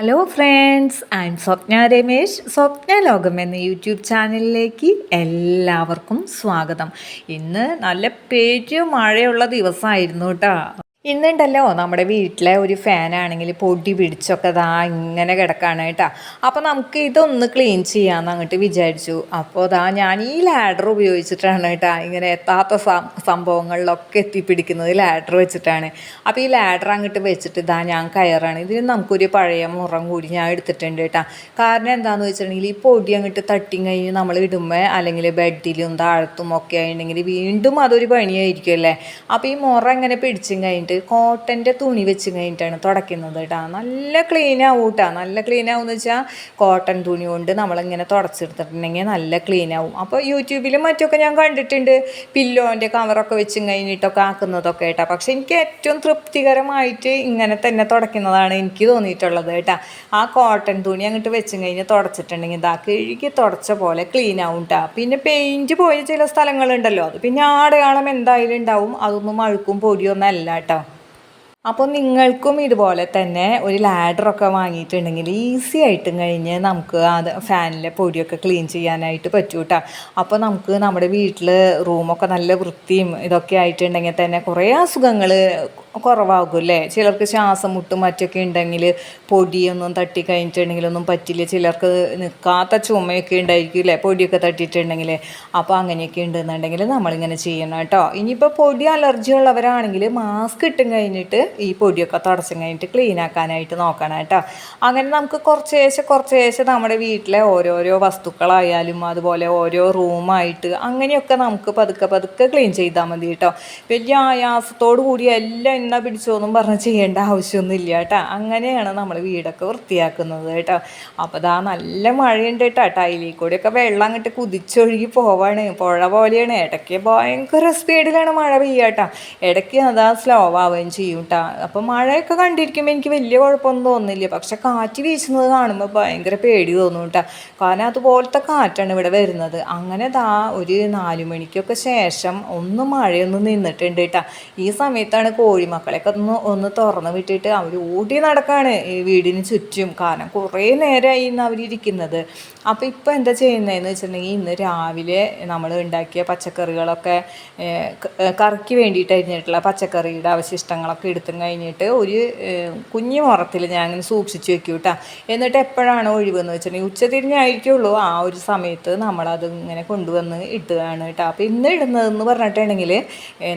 Hello friends I am Swapna Ramesh. Swapna Lokam എന്ന YouTube ചാനലിലേക്ക് എല്ലാവർക്കും സ്വാഗതം. ഇന്ന് നല്ല പേര് മഴയുള്ള ദിവസമായിരുന്നു കേട്ടോ. ഇന്നുണ്ടല്ലോ നമ്മുടെ വീട്ടിലെ ഒരു ഫാനാണെങ്കിൽ പൊടി പിടിച്ചൊക്കെ ദാ ഇങ്ങനെ കിടക്കാണ് കേട്ടോ. അപ്പോൾ നമുക്ക് ഇതൊന്ന് ക്ലീൻ ചെയ്യാമെന്ന് അങ്ങോട്ട് വിചാരിച്ചു. അപ്പോൾ ദാ ഞാൻ ഈ ലാഡർ ഉപയോഗിച്ചിട്ടാണ് കേട്ടോ ഇങ്ങനെ എത്താത്ത സംഭവങ്ങളിലൊക്കെ എത്തിപ്പിടിക്കുന്നത്. ലാഡർ വെച്ചിട്ടാണ്. അപ്പോൾ ഈ ലാഡർ അങ്ങോട്ട് വെച്ചിട്ട് ഇതാ ഞാൻ കയറാണ്. ഇതിന് നമുക്കൊരു പഴയ മുറം കൂടി ഞാൻ എടുത്തിട്ടുണ്ട് കേട്ടോ. കാരണം എന്താണെന്ന് വെച്ചിട്ടുണ്ടെങ്കിൽ ഈ പൊടി അങ്ങോട്ട് തട്ടിയും കഴിഞ്ഞ് നമ്മൾ ഇടുമ്പോൾ അല്ലെങ്കിൽ ബെഡിലും താഴത്തും ഒക്കെ ആയിട്ടുണ്ടെങ്കിൽ വീണ്ടും അതൊരു പണിയായിരിക്കും അല്ലേ? അപ്പോൾ ഈ മുറ ഇങ്ങനെ പിടിച്ചും കഴിഞ്ഞിട്ട് കോട്ടന്റെ തുണി വെച്ച് കഴിഞ്ഞിട്ടാണ് തുടയ്ക്കുന്നത് കേട്ടോ. നല്ല ക്ലീൻ ആവും കേട്ടോ നല്ല ക്ലീൻ ആവുമെന്ന് വെച്ചാൽ കോട്ടൺ തുണി കൊണ്ട് നമ്മളിങ്ങനെ തുടച്ചെടുത്തിട്ടുണ്ടെങ്കിൽ നല്ല ക്ലീൻ ആവും. അപ്പോൾ യൂട്യൂബിലും മറ്റൊക്കെ ഞാൻ കണ്ടിട്ടുണ്ട്. പില്ലോന്റെ കവറൊക്കെ വെച്ചും കഴിഞ്ഞിട്ടൊക്കെ ആക്കുന്നതൊക്കെ കേട്ടോ. പക്ഷേ എനിക്ക് ഏറ്റവും തൃപ്തികരമായിട്ട് ഇങ്ങനെ തന്നെ തുടയ്ക്കുന്നതാണ് എനിക്ക് തോന്നിയിട്ടുള്ളത് കേട്ടോ. ആ കോട്ടൺ തുണി അങ്ങോട്ട് വെച്ചും കഴിഞ്ഞ് തുടച്ചിട്ടുണ്ടെങ്കിൽ ഇതാ കഴുകി തുടച്ച പോലെ ക്ലീൻ ആവും കേട്ടോ പിന്നെ പെയിന്റ് പോയ ചില സ്ഥലങ്ങളുണ്ടല്ലോ. അത് പിന്നെ ആടയാളം എന്തായാലും ഉണ്ടാവും. അതൊന്നും അഴുക്കും പൊടിയൊന്നും അല്ല കേട്ടോ. അപ്പോൾ നിങ്ങൾക്കും ഇതുപോലെ തന്നെ ഒരു ലാഡറൊക്കെ വാങ്ങിയിട്ടുണ്ടെങ്കിൽ ഈസി ആയിട്ടും കഴിഞ്ഞ് നമുക്ക് അത് ഫാനിലെ പൊടിയൊക്കെ ക്ലീൻ ചെയ്യാനായിട്ട് പറ്റും കേട്ടോ അപ്പോൾ നമുക്ക് നമ്മുടെ വീട്ടിൽ റൂമൊക്കെ നല്ല വൃത്തിയും ഇതൊക്കെ ആയിട്ടുണ്ടെങ്കിൽ തന്നെ കുറേ അസുഖങ്ങൾ കുറവാകും അല്ലേ ചിലർക്ക് ശ്വാസം മുട്ടും മറ്റൊക്കെ ഉണ്ടെങ്കിൽ പൊടിയൊന്നും തട്ടി കഴിഞ്ഞിട്ടുണ്ടെങ്കിലൊന്നും പറ്റില്ല. ചിലർക്ക് നിൽക്കാത്ത ചുമയൊക്കെ ഉണ്ടായിരിക്കും അല്ലേ പൊടിയൊക്കെ തട്ടിയിട്ടുണ്ടെങ്കിൽ. അപ്പോൾ അങ്ങനെയൊക്കെ ഉണ്ടെന്നുണ്ടെങ്കിൽ നമ്മളിങ്ങനെ ചെയ്യണം കേട്ടോ. ഇനിയിപ്പോൾ പൊടി അലർജി ഉള്ളവരാണെങ്കിൽ മാസ്ക് ഇട്ടും കഴിഞ്ഞിട്ട് ഈ പൊടിയൊക്കെ തുടച്ചും കഴിഞ്ഞിട്ട് ക്ലീൻ ആക്കാനായിട്ട് നോക്കണം കേട്ടോ. അങ്ങനെ നമുക്ക് കുറച്ചേശ്ശെ കുറച്ചേശ്ശെ നമ്മുടെ വീട്ടിലെ ഓരോരോ വസ്തുക്കളായാലും അതുപോലെ ഓരോ റൂമായിട്ട് അങ്ങനെയൊക്കെ നമുക്ക് പതുക്കെ പതുക്കെ ക്ലീൻ ചെയ്താൽ മതി കേട്ടോ. വലിയ ആയാസത്തോടു കൂടി എല്ലാം എണ്ണ പിടിച്ചോന്നും പറഞ്ഞ് ചെയ്യേണ്ട ആവശ്യമൊന്നുമില്ല കേട്ടോ. അങ്ങനെയാണ് നമ്മൾ വീടൊക്കെ വൃത്തിയാക്കുന്നത് കേട്ടോ. അപ്പോൾ ദാ നല്ല മഴയുണ്ട് കേട്ടോ. ടൈലിൽ കൂടെയൊക്കെ വെള്ളം അങ്ങോട്ട് കുതിച്ചൊഴുകി പോവാണ്. പുഴ പോലെയാണ്. ഇടയ്ക്ക് ഭയങ്കര സ്പീഡിലാണ് മഴ പെയ്യുക കേട്ടോ. ഇടയ്ക്ക് അതാ സ്ലോ ആവുകയും ചെയ്യും കേട്ടോ. അപ്പോൾ മഴയൊക്കെ കണ്ടിരിക്കുമ്പോൾ എനിക്ക് വലിയ കുഴപ്പമൊന്നും തോന്നുന്നില്ല. പക്ഷെ കാറ്റ് വീശുന്നത് കാണുമ്പോൾ ഭയങ്കര പേടി തോന്നും കേട്ടോ. കാരണം അതുപോലത്തെ കാറ്റാണ് ഇവിടെ വരുന്നത്. അങ്ങനെ ദാ ഒരു നാല് മണിക്കൊക്കെ ശേഷം ഒന്ന് മഴയൊന്നും നിന്നിട്ടുണ്ട് കേട്ടോ. ഈ സമയത്താണ് കോഴിമക്കളെയൊക്കെ ഒന്ന് ഒന്ന് തുറന്ന് വിട്ടിട്ട് അവർ ഓടി നടക്കാണ് ഈ വീടിന് ചുറ്റും. കാരണം കുറേ നേരമായി ഇന്ന് അവരിയ്ക്കുന്നത് അപ്പോൾ ഇപ്പോൾ എന്താ ചെയ്യുന്നതെന്ന് വെച്ചിട്ടുണ്ടെങ്കിൽ ഇന്ന് രാവിലെ നമ്മൾ ഉണ്ടാക്കിയ പച്ചക്കറികളൊക്കെ കറിക്ക് വേണ്ടിയിട്ട് അരിഞ്ഞിട്ടുള്ള പച്ചക്കറിയുടെ അവശിഷ്ടങ്ങളൊക്കെ എടുത്തും കഴിഞ്ഞിട്ട് ഒരു കുഞ്ഞു മുറത്തിൽ ഞാൻ അങ്ങനെ സൂക്ഷിച്ച് വെക്കും കേട്ടോ എന്നിട്ട് എപ്പോഴാണ് ഒഴിവെന്ന് വെച്ചിട്ടുണ്ടെങ്കിൽ ഉച്ചതിരിഞ്ഞായിരിക്കുള്ളൂ ആ ഒരു സമയത്ത് നമ്മളത് ഇങ്ങനെ കൊണ്ടുവന്ന് ഇടുകയാണ് കേട്ടോ അപ്പോൾ ഇന്ന് ഇടുന്നതെന്ന് പറഞ്ഞിട്ടുണ്ടെങ്കിൽ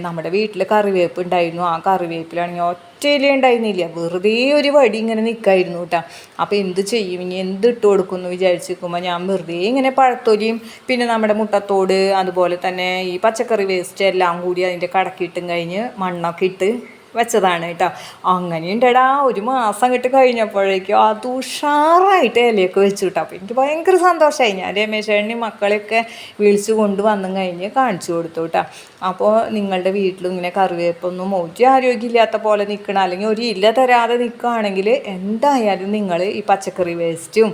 നമ്മുടെ വീട്ടിൽ കറിവേപ്പ് ഉണ്ടായിരുന്നു. ആ കറിവേപ്പിലാണെങ്കിൽ ഇല ഉണ്ടായിരുന്നില്ല. വെറുതെ ഒരു വടി ഇങ്ങനെ നിൽക്കായിരുന്നു കേട്ടോ അപ്പോൾ എന്ത് ചെയ്യും? ഇനി എന്ത് ഇട്ട് കൊടുക്കുമെന്ന് വിചാരിച്ച് നിൽക്കുമ്പോൾ ഞാൻ വെറുതെ ഇങ്ങനെ പഴത്തൊലിയും പിന്നെ നമ്മുടെ മുട്ടത്തോട് അതുപോലെ തന്നെ ഈ പച്ചക്കറി വേസ്റ്റ് എല്ലാം കൂടി അതിന്റെ കടക്കിട്ടും കഴിഞ്ഞ് മണ്ണൊക്കെ ഇട്ട് വെച്ചതാണ് കേട്ടോ. അങ്ങനെയുണ്ടടാ ഒരു മാസം കിട്ടി കഴിഞ്ഞപ്പോഴേക്കും അത് ഉഷാറായിട്ട് ഇലയൊക്കെ വെച്ചു കേട്ടോ. അപ്പോൾ എനിക്ക് ഭയങ്കര സന്തോഷമായി ഞാൻ രമേശേണ്ണി മക്കളെയൊക്കെ വിളിച്ചു കൊണ്ടുവന്നും കഴിഞ്ഞ് കാണിച്ചു കൊടുത്തു കേട്ടോ. അപ്പോൾ നിങ്ങളുടെ വീട്ടിലും ഇങ്ങനെ കറിവേപ്പൊന്നും ഒരു ആരോഗ്യമില്ലാത്ത പോലെ നിൽക്കണം അല്ലെങ്കിൽ ഒരു ഇല തരാതെ നിൽക്കുകയാണെങ്കിൽ എന്തായാലും നിങ്ങൾ ഈ പച്ചക്കറി വേസ്റ്റും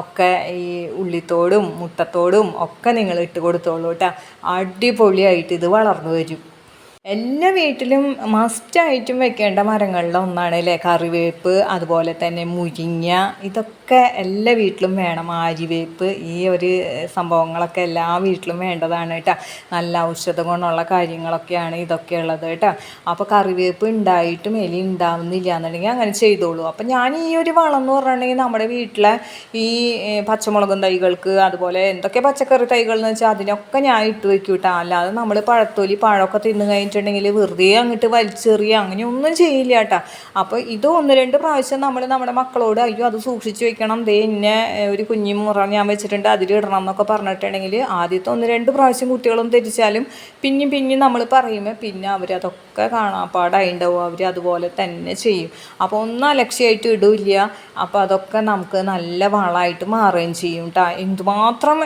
ഒക്കെ ഈ ഉള്ളിത്തോടും മുട്ടത്തോടും ഒക്കെ നിങ്ങൾ ഇട്ട് കൊടുത്തോളൂ കേട്ടോ. അടിപൊളിയായിട്ട് ഇത് വളർന്നു വരും. എല്ലാ വീട്ടിലും മസ്റ്റായിട്ടും വെക്കേണ്ട മരങ്ങളിലൊന്നാണ് അല്ലേ? കറിവേപ്പ് അതുപോലെ തന്നെ മുരിങ്ങ ഇതൊക്കെ എല്ലാ വീട്ടിലും വേണം. ആര്യവേപ്പ് ഈ ഒരു സംഭവങ്ങളൊക്കെ എല്ലാ വീട്ടിലും വേണ്ടതാണ് കേട്ടോ. നല്ല ഔഷധ ഗുണമുള്ള കാര്യങ്ങളൊക്കെയാണ് ഇതൊക്കെ ഉള്ളത് കേട്ടോ. അപ്പോൾ കറിവേപ്പ് ഉണ്ടായിട്ടും എലി ഉണ്ടാവുന്നില്ല എന്നുണ്ടെങ്കിൽ അങ്ങനെ ചെയ്തോളൂ. അപ്പോൾ ഞാൻ ഈ ഒരു വളം എന്ന് പറഞ്ഞിട്ടുണ്ടെങ്കിൽ നമ്മുടെ വീട്ടിലെ ഈ പച്ചമുളകും തൈകൾക്ക് അതുപോലെ എന്തൊക്കെ പച്ചക്കറി തൈകൾ എന്ന് വെച്ചാൽ അതിനൊക്കെ ഞാൻ ഇട്ട് വെക്കും കേട്ടോ. അല്ലാതെ നമ്മൾ പഴത്തൊലി പഴമൊക്കെ തിന്ന് കഴിഞ്ഞിട്ടുണ്ടെങ്കിൽ വെറുതെ അങ്ങോട്ട് വലിച്ചെറിയുക അങ്ങനെ ഒന്നും ചെയ്യില്ല കേട്ടോ. അപ്പോൾ ഇത് ഒന്ന് രണ്ട് പ്രാവശ്യം നമ്മൾ നമ്മുടെ മക്കളോട് അയ്യോ അത് സൂക്ഷിച്ച് വെക്കണം ദേ ഇന്നെ ഒരു കുഞ്ഞി മുറ ഞാൻ വെച്ചിട്ടുണ്ട്. അതിൽ ഇടണം എന്നൊക്കെ പറഞ്ഞിട്ടുണ്ടെങ്കിൽ ആദ്യത്തെ ഒന്ന് രണ്ട് പ്രാവശ്യം കുട്ടികളും തെറ്റിച്ചാലും പിന്നെയും പിന്നെയും നമ്മൾ പറയുമ്പോൾ പിന്നെ അവരതൊക്കെ കാണാപ്പാടായി ഉണ്ടാവും അവർ അതുപോലെ തന്നെ ചെയ്യും. അപ്പോൾ ഒന്നും അലക്ഷ്യമായിട്ട് ഇടില്ല. അപ്പോൾ അതൊക്കെ നമുക്ക് നല്ല വളമായിട്ട് മാറുകയും ചെയ്യും കേട്ടോ എന്തുമാത്രം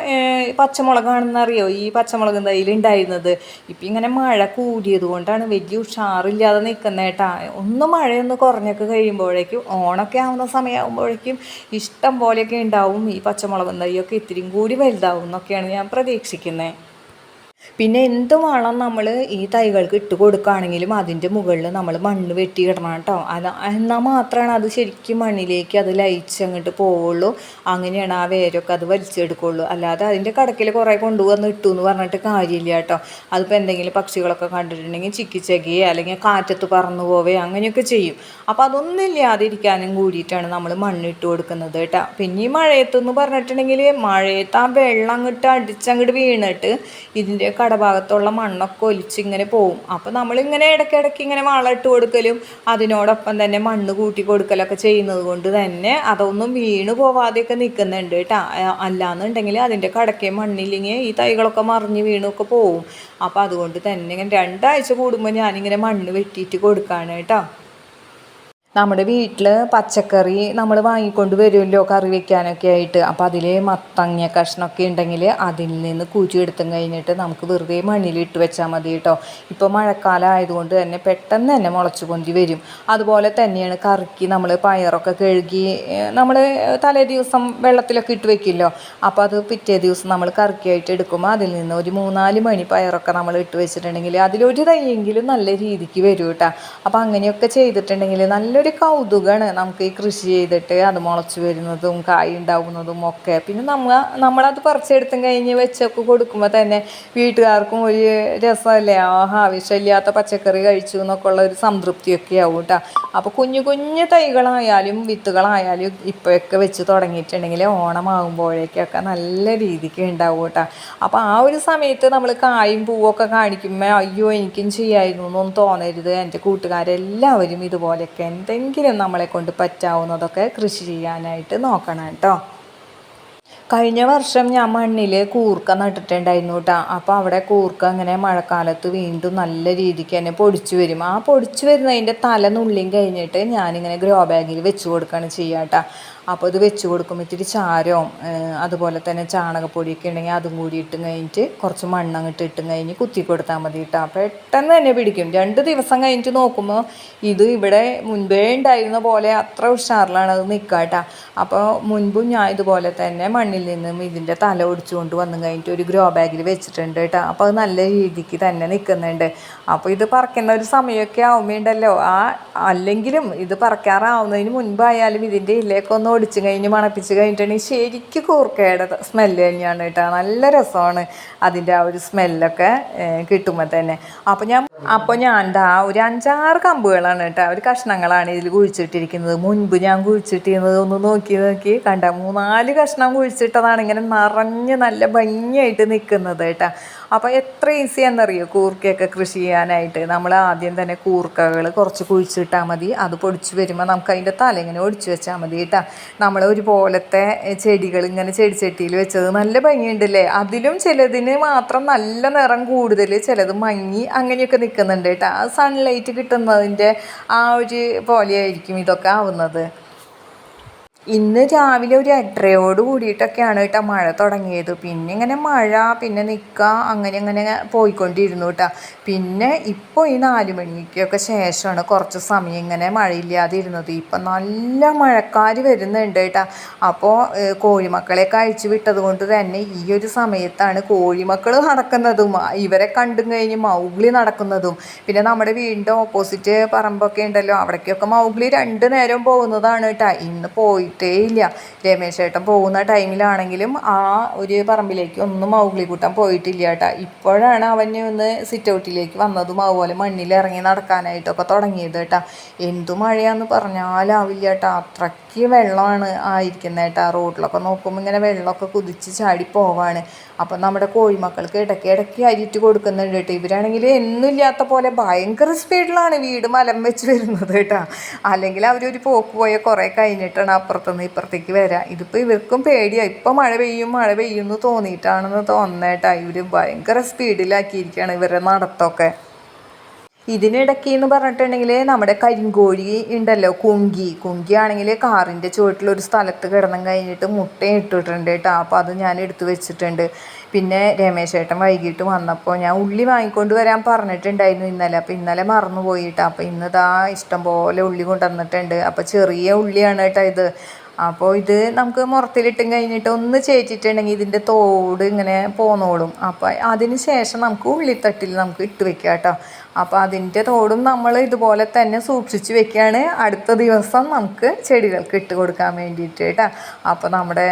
പച്ചമുളകാണെന്ന് അറിയോ ഈ പച്ചമുളക് തൈയിൽ ഉണ്ടായിരുന്നത് ഇപ്പം ഇങ്ങനെ മഴ കൂടിയത് കൊണ്ടാണ് വലിയ ഉഷാറില്ലാതെ നിൽക്കുന്നത് കേട്ടാ ഒന്ന് മഴയൊന്ന് കുറഞ്ഞൊക്കെ കഴിയുമ്പോഴേക്കും ഓണൊക്കെ ആവുന്ന സമയമാകുമ്പോഴേക്കും ഇഷ്ടം പോലെയൊക്കെ ഉണ്ടാവും ഈ പച്ചമുളകും തൈയൊക്കെ ഇത്തിരിയും കൂടി വലുതാവും എന്നൊക്കെയാണ് ഞാൻ പ്രതീക്ഷിക്കുന്നത് പിന്നെ എന്ത് വളം നമ്മൾ ഈ തൈകൾക്ക് ഇട്ട് കൊടുക്കുകയാണെങ്കിലും അതിന്റെ മുകളിൽ നമ്മൾ മണ്ണ് വെട്ടി ഇടണം കേട്ടോ. അത് എന്നാൽ മാത്രമാണ് അത് ശരിക്കും മണ്ണിലേക്ക് അത് ലയിച്ച് അങ്ങോട്ട് പോവുള്ളൂ. അങ്ങനെയാണ് ആ വേരൊക്കെ അത് വലിച്ചെടുക്കുള്ളൂ. അല്ലാതെ അതിന്റെ കടക്കിൽ കുറേ കൊണ്ടുവന്ന് ഇട്ടു എന്ന് പറഞ്ഞിട്ട് കാര്യമില്ല കേട്ടോ. അതിപ്പോൾ എന്തെങ്കിലും പക്ഷികളൊക്കെ കണ്ടിട്ടുണ്ടെങ്കിൽ ചിക്കിച്ചകിയെ അല്ലെങ്കിൽ കാറ്റത്ത് പറന്നു പോവേ അങ്ങനെയൊക്കെ ചെയ്യും. അപ്പോൾ അതൊന്നും ഇല്ലാതിരിക്കാനും കൂടിയിട്ടാണ് നമ്മൾ മണ്ണ് ഇട്ട് കൊടുക്കുന്നത് കേട്ടോ. പിന്നെ ഈ മഴയത്ത് എന്ന് പറഞ്ഞിട്ടുണ്ടെങ്കിൽ മഴയത്ത് ആ വെള്ളം അങ്ങോട്ട് അടിച്ചങ്ങോട്ട് വീണിട്ട് ഇതിന്റെ കടഭാഗത്തുള്ള മണ്ണൊക്കെ ഒലിച്ചിങ്ങനെ പോവും. അപ്പോൾ നമ്മളിങ്ങനെ ഇടയ്ക്കിടയ്ക്ക് ഇങ്ങനെ വളമിട്ട് കൊടുക്കലും അതിനോടൊപ്പം തന്നെ മണ്ണ് കൂട്ടി കൊടുക്കലൊക്കെ ചെയ്യുന്നത് കൊണ്ട് തന്നെ അതൊന്നും വീണ് പോവാതെയൊക്കെ നിൽക്കുന്നുണ്ട് കേട്ടോ. അല്ലാന്നുണ്ടെങ്കിൽ അതിന്റെ കടക്കേ മണ്ണില്ലെങ്കിൽ ഈ തൈകളൊക്കെ മറിഞ്ഞ് വീണൊക്കെ പോവും. അപ്പോൾ അതുകൊണ്ട് തന്നെ ഇങ്ങനെ രണ്ടാഴ്ച കൂടുമ്പോൾ ഞാനിങ്ങനെ മണ്ണ് വെട്ടിയിട്ട് കൊടുക്കുകയാണ് കേട്ടോ. നമ്മുടെ വീട്ടിൽ പച്ചക്കറി നമ്മൾ വാങ്ങിക്കൊണ്ട് വരുമല്ലോ കറി വെക്കാനൊക്കെ ആയിട്ട്. അപ്പം അതിൽ മത്തങ്ങ കഷ്ണമൊക്കെ ഉണ്ടെങ്കിൽ അതിൽ നിന്ന് കൂറ്റിയെടുത്തും കഴിഞ്ഞിട്ട് നമുക്ക് വെറുതെ മണ്ണിലിട്ട് വെച്ചാൽ മതി കേട്ടോ ഇപ്പോൾ മഴക്കാലം ആയതുകൊണ്ട് തന്നെ പെട്ടെന്ന് തന്നെ മുളച്ചു പൊന്തി വരും. അതുപോലെ തന്നെയാണ് കറിക്ക് നമ്മൾ പയറൊക്കെ കഴുകി നമ്മൾ തലേ ദിവസം വെള്ളത്തിലൊക്കെ ഇട്ട് വെക്കില്ലോ. അപ്പോൾ അത് പിറ്റേ ദിവസം നമ്മൾ കറിക്കായിട്ട് എടുക്കുമ്പോൾ അതിൽ നിന്ന് ഒരു മൂന്നാൽ മണി പയറൊക്കെ നമ്മൾ ഇട്ട് വെച്ചിട്ടുണ്ടെങ്കിൽ അതിലൊരു തൈയെങ്കിലും നല്ല രീതിക്ക് വരും കേട്ടോ അപ്പോൾ അങ്ങനെയൊക്കെ ചെയ്തിട്ടുണ്ടെങ്കിൽ നല്ലൊരു ഒരു കൗതുകമാണ് നമുക്ക് ഈ കൃഷി ചെയ്തിട്ട് അത് മുളച്ച് വരുന്നതും കായ് ഉണ്ടാകുന്നതും ഒക്കെ. പിന്നെ നമ്മൾ നമ്മളത് പറിച്ചെടുത്തും കഴിഞ്ഞ് വെച്ചൊക്കെ കൊടുക്കുമ്പോൾ തന്നെ വീട്ടുകാർക്കും ഒരു രസമല്ലേ? ആഹാ ആവശ്യമില്ലാത്ത പച്ചക്കറി കഴിച്ചു എന്നൊക്കെ ഉള്ള ഒരു സംതൃപ്തിയൊക്കെ ആവും കേട്ടോ. അപ്പോൾ കുഞ്ഞു കുഞ്ഞു തൈകളായാലും വിത്തുകളായാലും ഇപ്പോഴൊക്കെ വെച്ച് തുടങ്ങിയിട്ടുണ്ടെങ്കിൽ ഓണമാകുമ്പോഴേക്കൊക്കെ നല്ല രീതിക്ക് ഉണ്ടാവും കേട്ടോ. അപ്പോൾ ആ ഒരു സമയത്ത് നമ്മൾ കായും പൂവൊക്കെ കാണിക്കുമ്പോൾ അയ്യോ എനിക്കും ചെയ്യായിരുന്നു എന്നൊന്നും തോന്നരുത്. എന്റെ കൂട്ടുകാരെല്ലാവരും ഇതുപോലെയൊക്കെ എന്തെങ്കിലും നമ്മളെ കൊണ്ട് പറ്റാവുന്നതൊക്കെ കൃഷി ചെയ്യാനായിട്ട് നോക്കണം കേട്ടോ. കഴിഞ്ഞ വർഷം ഞാൻ മണ്ണിൽ കൂർക്ക നട്ടിട്ടുണ്ടായിരുന്നു കേട്ടോ. അപ്പോൾ അവിടെ കൂർക്ക അങ്ങനെ മഴക്കാലത്ത് വീണ്ടും നല്ല രീതിക്ക് തന്നെ പൊടിച്ചു വരും. ആ പൊടിച്ചു വരുന്നതിന്റെ തല നുള്ളിയും കഴിഞ്ഞിട്ട് ഞാനിങ്ങനെ ഗ്രോ ബാഗിൽ വെച്ച് കൊടുക്കുകയാണ് ചെയ്യാം കേട്ടോ. അപ്പോൾ ഇത് വെച്ച് കൊടുക്കുമ്പോൾ ഇത്തിരി ചാരവും അതുപോലെ തന്നെ ചാണകപ്പൊടിയൊക്കെ ഉണ്ടെങ്കിൽ അതും കൂടി ഇട്ടും കഴിഞ്ഞിട്ട് കുറച്ച് മണ്ണങ്ങിട്ട് ഇട്ടും കഴിഞ്ഞ് കുത്തി കൊടുത്താൽ മതി കേട്ടോ പെട്ടെന്ന് തന്നെ പിടിക്കും. രണ്ട് ദിവസം കഴിഞ്ഞിട്ട് നോക്കുമ്പോൾ ഇത് ഇവിടെ മുൻപേ ഉണ്ടായിരുന്ന പോലെ അത്ര ഉഷാറിലാണ് അത് നിൽക്കുക കേട്ടോ അപ്പോൾ മുൻപും ഞാൻ ഇതുപോലെ തന്നെ മണ്ണിൽ നിന്നും ഇതിന്റെ തല ഒടിച്ചുകൊണ്ട് വന്നു കഴിഞ്ഞിട്ട് ഒരു ഗ്രോ ബാഗിൽ വെച്ചിട്ടുണ്ട് കേട്ടോ അപ്പോൾ അത് നല്ല രീതിക്ക് തന്നെ നിൽക്കുന്നുണ്ട്. അപ്പോൾ ഇത് പറക്കുന്ന ഒരു സമയമൊക്കെ ആവുമ്പോണ്ടല്ലോ ആ അല്ലെങ്കിലും ഇത് പറക്കാറാവുന്നതിന് മുൻപായാലും ഇതിന്റെ ഇല്ലേക്കൊന്ന് ഒടിച്ച് കഴിഞ്ഞ് മണപ്പിച്ച് കഴിഞ്ഞിട്ടാണ് ശരിക്കും കൂർക്കയുടെ സ്മെല്ല് തന്നെയാണ് കേട്ടോ. നല്ല രസമാണ് അതിന്റെ ആ ഒരു സ്മെല്ലൊക്കെ കിട്ടുമ്പോൾ തന്നെ. അപ്പോൾ ഞാൻ അപ്പോൾ ഞാൻ എന്താ ഒരു അഞ്ചാറ് കമ്പുകളാണ് കേട്ടോ ഒരു കഷ്ണങ്ങളാണ് ഇതിൽ കുഴിച്ചിട്ടിരിക്കുന്നത്. മുൻപ് ഞാൻ കുഴിച്ചിട്ടിരുന്നത് ഒന്ന് നോക്കി നോക്കി. കണ്ട? മൂന്നാൽ കഷ്ണം കുഴിച്ചിട്ടതാണ് ഇങ്ങനെ നിറഞ്ഞ് നല്ല ഭംഗിയായിട്ട് നിൽക്കുന്നത് കേട്ടോ. അപ്പോൾ എത്ര ഈസി എന്നറിയോ കൂർക്കയൊക്കെ കൃഷി ചെയ്യാനായിട്ട്. നമ്മൾ ആദ്യം തന്നെ കൂർക്കകൾ കുറച്ച് കുഴിച്ചിട്ടാൽ മതി. അത് പൊടിച്ച് വരുമ്പോൾ നമുക്ക് അതിന്റെ തല ഇങ്ങനെ ഒടിച്ച് വെച്ചാൽ മതി കേട്ടോ. നമ്മൾ ഒരുപോലത്തെ ചെടികൾ ഇങ്ങനെ ചെടിച്ചട്ടിയിൽ വെച്ചത് നല്ല ഭംഗിയുണ്ടല്ലേ? അതിലും ചിലതിന് മാത്രം നല്ല നിറം കൂടുതൽ ചിലത് മങ്ങി അങ്ങനെയൊക്കെ നിൽക്കുന്നുണ്ട് കേട്ടോ. സൺലൈറ്റ് കിട്ടുന്നതിന്റെ ആ ഒരു പോലെയായിരിക്കും ഇതൊക്കെ ആവുന്നത്. ഇന്ന് രാവിലെ ഒരു എട്ടരയോട് കൂടിയിട്ടൊക്കെയാണ് കേട്ടോ മഴ തുടങ്ങിയത്. പിന്നെ ഇങ്ങനെ മഴ പിന്നെ നിൽക്കുക അങ്ങനെ അങ്ങനെ പോയിക്കൊണ്ടിരുന്നു കേട്ടോ. പിന്നെ ഇപ്പോൾ ഈ നാല് മണിക്കൊക്കെ ശേഷമാണ് കുറച്ച് സമയം ഇങ്ങനെ മഴയില്ലാതെ ഇരുന്നത് ഇപ്പം നല്ല മഴക്കാർ വരുന്നുണ്ട് കേട്ടോ. അപ്പോൾ കോഴിമക്കളെ അഴിച്ചു വിട്ടത് കൊണ്ട് തന്നെ ഈ ഒരു സമയത്താണ് കോഴിമക്കൾ നടക്കുന്നതും ഇവരെ കണ്ടും കഴിഞ്ഞ് മൗഗ്ലി നടക്കുന്നതും. പിന്നെ നമ്മുടെ വീടിന്റെ ഓപ്പോസിറ്റ് പറമ്പൊക്കെ ഉണ്ടല്ലോ അവിടേക്കൊക്കെ മൗഗ്ലി രണ്ട് നേരം പോകുന്നതാണ് കേട്ടോ. ഇന്ന് പോയി ഇല്ല രമേശേട്ടൻ പോകുന്ന ടൈമിലാണെങ്കിലും ആ ഒരു പറമ്പിലേക്ക് ഒന്നും മൗഗ്ലി കൂട്ടാൻ പോയിട്ടില്ല കേട്ടാ. ഇപ്പോഴാണ് അവന് ഒന്ന് സിറ്റ് ഔട്ടിലേക്ക് വന്നതും അതുപോലെ മണ്ണിലിറങ്ങി നടക്കാനായിട്ടൊക്കെ തുടങ്ങിയത് കേട്ടാ. എന്തു മഴയാന്ന് പറഞ്ഞാലാവില്ല കേട്ടാ. അത്രയ്ക്ക് വെള്ളമാണ് ആയിരിക്കുന്നത് കേട്ടാ. റോഡിലൊക്കെ നോക്കുമ്പോൾ ഇങ്ങനെ വെള്ളമൊക്കെ കുതിച്ച് ചാടി പോവാണ്. അപ്പം നമ്മുടെ കോഴിമക്കൾക്ക് ഇടയ്ക്ക് ഇടയ്ക്ക് അരിറ്റ് കൊടുക്കുന്നുണ്ട് കേട്ടോ. ഇവരാണെങ്കിൽ ഇല്ലാത്ത പോലെ ഭയങ്കര സ്പീഡിലാണ് വീട് മലം വെച്ച് വരുന്നത് കേട്ടോ. അല്ലെങ്കിൽ അവരൊരു പോക്ക് പോയ കുറേ കഴിഞ്ഞിട്ടാണ് അപ്പുറത്തുനിന്ന് ഇപ്പുറത്തേക്ക് വരാം. ഇതിപ്പോൾ ഇവർക്കും പേടിയാണ് ഇപ്പം മഴ പെയ്യും മഴ പെയ്യുമെന്ന് തോന്നിയിട്ടാണെന്ന് തോന്നേട്ടാ. ഇവർ ഭയങ്കര സ്പീഡിലാക്കിയിരിക്കുകയാണ് ഇവരുടെ നടത്തൊക്കെ ഇതിനിടയ്ക്ക് എന്ന് പറഞ്ഞിട്ടുണ്ടെങ്കിൽ നമ്മുടെ കരിങ്കോഴി ഉണ്ടല്ലോ കുങ്കി. കുങ്കി ആണെങ്കിൽ കാറിന്റെ ചുവട്ടിലൊരു സ്ഥലത്ത് കിടന്നും കഴിഞ്ഞിട്ട് മുട്ടയും ഇട്ടിട്ടുണ്ട് കേട്ടോ. അപ്പോൾ അത് ഞാൻ എടുത്തു വെച്ചിട്ടുണ്ട്. പിന്നെ രമേശേട്ടൻ വൈകിട്ട് വന്നപ്പോൾ ഞാൻ ഉള്ളി വാങ്ങിക്കൊണ്ട് വരാൻ പറഞ്ഞിട്ടുണ്ടായിരുന്നു ഇന്നലെ. അപ്പോൾ ഇന്നലെ മറന്നു പോയിട്ട് അപ്പോൾ ഇന്നിതാ ഇഷ്ടം പോലെ ഉള്ളി കൊണ്ടുവന്നിട്ടുണ്ട്. അപ്പോൾ ചെറിയ ഉള്ളിയാണ് കേട്ടോ ഇത്. അപ്പോൾ ഇത് നമുക്ക് മുറത്തിലിട്ടും കഴിഞ്ഞിട്ട് ഒന്ന് ചേച്ചിട്ടുണ്ടെങ്കിൽ ഇതിന്റെ തോട് ഇങ്ങനെ പോന്നോളും. അപ്പോൾ അതിന് ശേഷം നമുക്ക് ഉള്ളിത്തട്ടിൽ നമുക്ക് ഇട്ട് വെക്കാം കേട്ടോ. അപ്പോൾ അതിന്റെ തോടും നമ്മൾ ഇതുപോലെ തന്നെ സൂക്ഷിച്ച് വെക്കുകയാണ്. അടുത്ത ദിവസം നമുക്ക് ചെടികൾക്ക് ഇട്ട് കൊടുക്കാൻ വേണ്ടിയിട്ട് കേട്ടോ. അപ്പോൾ നമ്മുടെ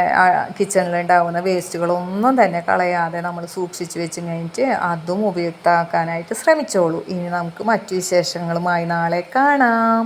കിച്ചണിലുണ്ടാവുന്ന വേസ്റ്റുകളൊന്നും തന്നെ കളയാതെ നമ്മൾ സൂക്ഷിച്ച് വെച്ച് കഴിഞ്ഞിട്ട് അതും ഉപയുക്തമാക്കാനായിട്ട് ശ്രമിച്ചോളൂ. ഇനി നമുക്ക് മറ്റു വിശേഷങ്ങളുമായി നാളെ കാണാം.